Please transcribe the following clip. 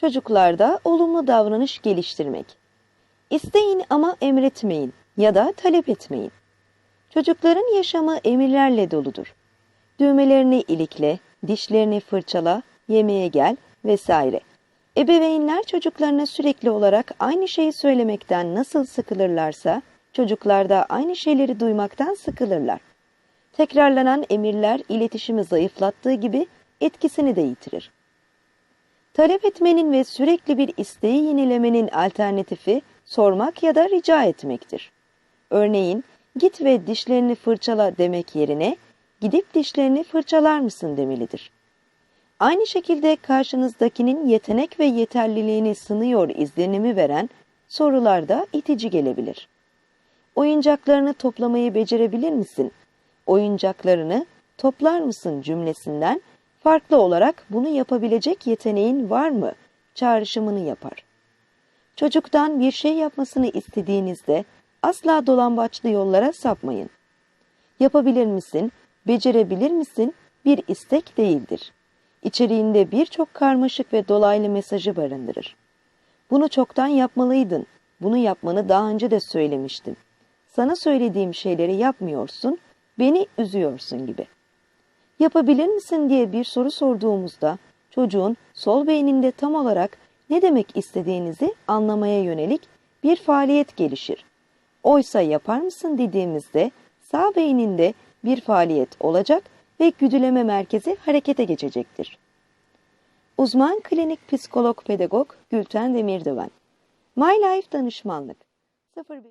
Çocuklarda olumlu davranış geliştirmek. İsteyin ama emretmeyin ya da talep etmeyin. Çocukların yaşamı emirlerle doludur. Düğmelerini ilikle, dişlerini fırçala, yemeğe gel vesaire. Ebeveynler çocuklarına sürekli olarak aynı şeyi söylemekten nasıl sıkılırlarsa, çocuklar da aynı şeyleri duymaktan sıkılırlar. Tekrarlanan emirler iletişimi zayıflattığı gibi etkisini de yitirir. Talep etmenin ve sürekli bir isteği yenilemenin alternatifi sormak ya da rica etmektir. Örneğin, git ve dişlerini fırçala demek yerine, gidip dişlerini fırçalar mısın demelidir. Aynı şekilde karşınızdakinin yetenek ve yeterliliğini sınıyor izlenimi veren sorular da itici gelebilir. Oyuncaklarını toplamayı becerebilir misin? Oyuncaklarını toplar mısın cümlesinden farklı olarak bunu yapabilecek yeteneğin var mı çağrışımını yapar. Çocuktan bir şey yapmasını istediğinizde asla dolambaçlı yollara sapmayın. Yapabilir misin, becerebilir misin bir istek değildir. İçeriğinde birçok karmaşık ve dolaylı mesajı barındırır. Bunu çoktan yapmalıydın. Bunu yapmanı daha önce de söylemiştim. Sana söylediğim şeyleri yapmıyorsun, beni üzüyorsun gibi. Yapabilir misin diye bir soru sorduğumuzda çocuğun sol beyninde tam olarak ne demek istediğinizi anlamaya yönelik bir faaliyet gelişir. Oysa yapar mısın dediğimizde sağ beyninde bir faaliyet olacak ve güdüleme merkezi harekete geçecektir. Uzman klinik psikolog pedagog Gülten Demirdöven My Life Danışmanlık 01